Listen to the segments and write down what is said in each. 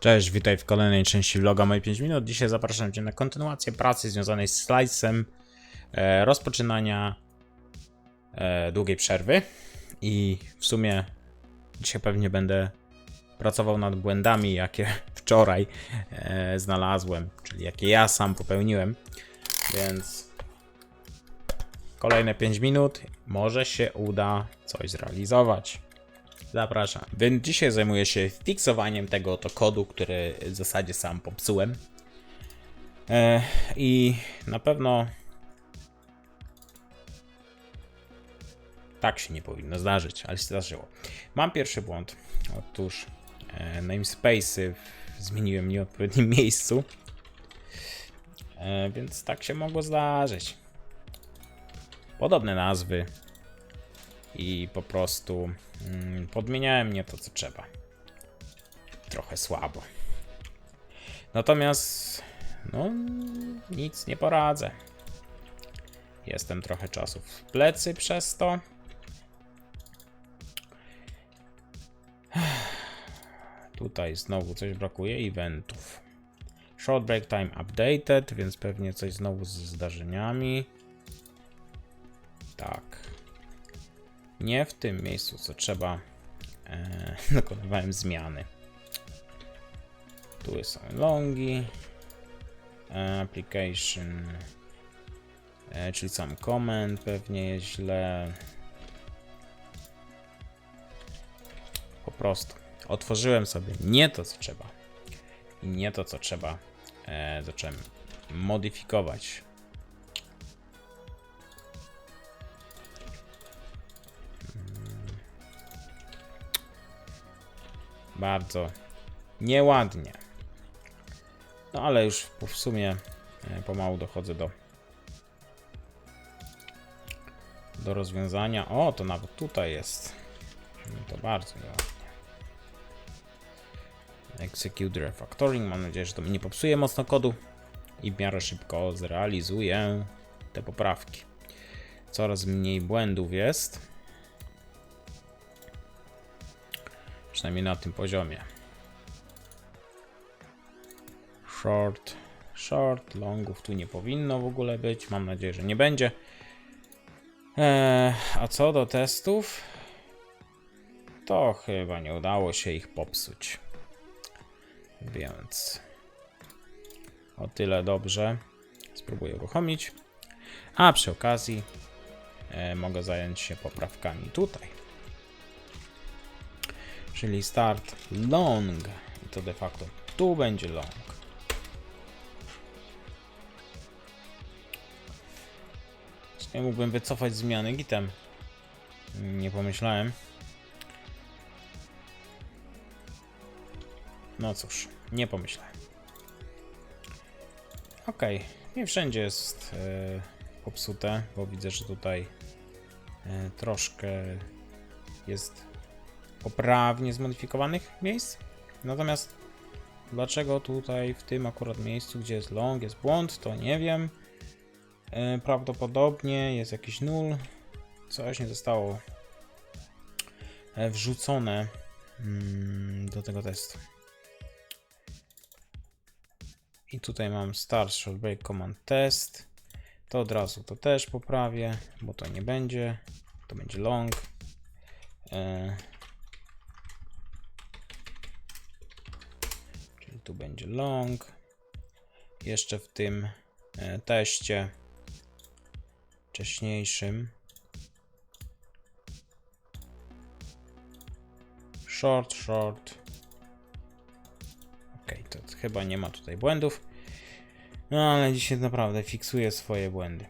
Cześć, witaj w kolejnej części vloga Moje 5 minut. Dzisiaj zapraszam Cię na kontynuację pracy związanej z slice'em e, rozpoczynania e, długiej przerwy. I w sumie dzisiaj pewnie będę pracował nad błędami, jakie wczoraj e, znalazłem, czyli jakie ja sam popełniłem. Więc kolejne 5 minut, może się uda coś zrealizować. Zapraszam. Więc dzisiaj zajmuję się fiksowaniem tego oto kodu, który w zasadzie sam popsułem. E, I na pewno tak się nie powinno zdarzyć, ale się zdarzyło. Mam pierwszy błąd. Otóż e, namespace'y zmieniłem w nieodpowiednim miejscu. E, więc tak się mogło zdarzyć. Podobne nazwy, i po prostu mm, podmieniałem nie to, co trzeba. Trochę słabo. Natomiast, no, nic nie poradzę. Jestem trochę czasu w plecy przez to. Tutaj znowu coś brakuje eventów. Short break time updated, więc pewnie coś znowu z zdarzeniami. Tak nie w tym miejscu, co trzeba. E, dokonywałem zmiany. Tu są longi. E, application. E, czyli sam comment pewnie jest źle. Po prostu otworzyłem sobie nie to, co trzeba. I nie to, co trzeba. E, zacząłem modyfikować Bardzo nieładnie. No ale już w sumie e, pomału dochodzę do do rozwiązania. O, to nawet tutaj jest. No to bardzo nieładnie. Execute refactoring. Mam nadzieję, że to mi nie popsuje mocno kodu i w miarę szybko zrealizuję te poprawki. Coraz mniej błędów jest. Przynajmniej na tym poziomie. Short, short, longów tu nie powinno w ogóle być. Mam nadzieję, że nie będzie. Eee, a co do testów, to chyba nie udało się ich popsuć. Więc o tyle dobrze. Spróbuję uruchomić. A przy okazji e, mogę zająć się poprawkami tutaj czyli start long i to de facto tu będzie long. Nie mógłbym wycofać zmiany gitem? Nie pomyślałem. No cóż, nie pomyślałem. Ok, nie wszędzie jest e, popsute, bo widzę, że tutaj e, troszkę jest poprawnie zmodyfikowanych miejsc. Natomiast dlaczego tutaj w tym akurat miejscu, gdzie jest long, jest błąd, to nie wiem. E, Prawdopodobnie jest jakiś null. Coś nie zostało e, wrzucone mm, do tego testu. I tutaj mam start short break command test. To od razu to też poprawię, bo to nie będzie. To będzie long. E, Czyli tu będzie long. Jeszcze w tym e, teście wcześniejszym. Short, short. Ok, to chyba nie ma tutaj błędów. No ale dzisiaj naprawdę fiksuję swoje błędy.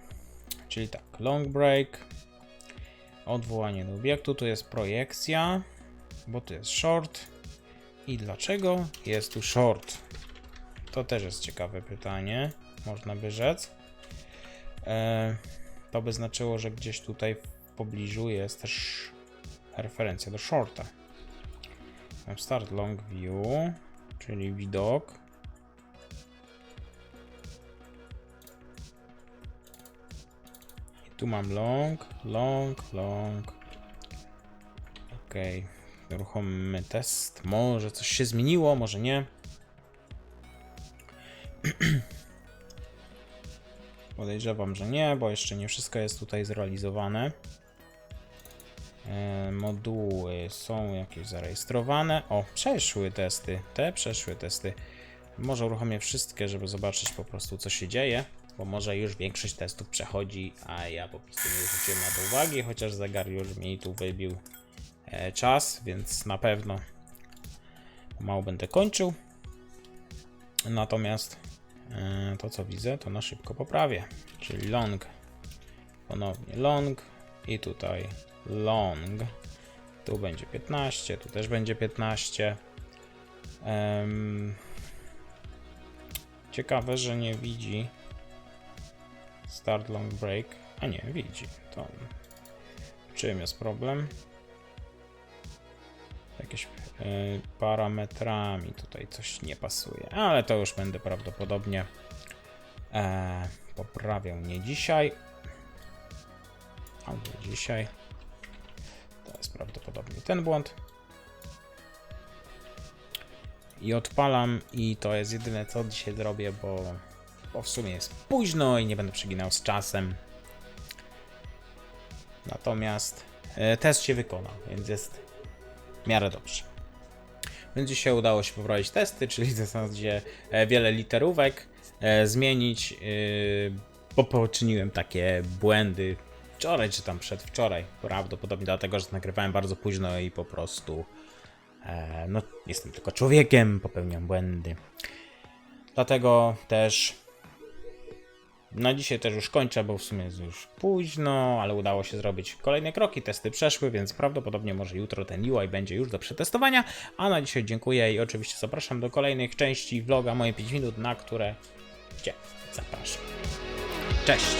Czyli tak, long break. Odwołanie do obiektu, tu jest projekcja, bo tu jest short. I dlaczego jest tu short? To też jest ciekawe pytanie, można by rzec. E, to by znaczyło, że gdzieś tutaj w pobliżu jest też referencja do shorta. Start long view, czyli widok. I tu mam long, long, long. Okej. Uruchommy test. Może coś się zmieniło, może nie. Podejrzewam, że nie, bo jeszcze nie wszystko jest tutaj zrealizowane. E, moduły są jakieś zarejestrowane. O, przeszły testy. Te przeszły testy. Może uruchomię wszystkie, żeby zobaczyć po prostu co się dzieje. Bo może już większość testów przechodzi, a ja po prostu nie zwróciłem na to uwagi, chociaż zegar już mi tu wybił czas, więc na pewno mało będę kończył. Natomiast e, to co widzę, to na szybko poprawię, czyli long, ponownie long i tutaj long. Tu będzie 15, tu też będzie 15. Em, ciekawe, że nie widzi start long break. A nie, widzi. To czym jest problem? Jakieś y, parametrami tutaj coś nie pasuje, ale to już będę prawdopodobnie e, poprawiał nie dzisiaj. Albo dzisiaj. To jest prawdopodobnie ten błąd. I odpalam i to jest jedyne co dzisiaj zrobię, bo, bo w sumie jest późno i nie będę przeginał z czasem. Natomiast e, test się wykonał, więc jest w miarę dobrze. Więc dzisiaj udało się poprawić testy, czyli w zasadzie e, wiele literówek e, zmienić, e, bo poczyniłem takie błędy wczoraj czy tam przedwczoraj. Prawdopodobnie dlatego, że nagrywałem bardzo późno i po prostu no, jestem tylko człowiekiem, popełniam błędy. Dlatego też na dzisiaj też już kończę, bo w sumie jest już późno, ale udało się zrobić kolejne kroki, testy przeszły, więc prawdopodobnie może jutro ten UI będzie już do przetestowania. A na dzisiaj dziękuję i oczywiście zapraszam do kolejnych części vloga moje 5 minut, na które Cię zapraszam. Cześć!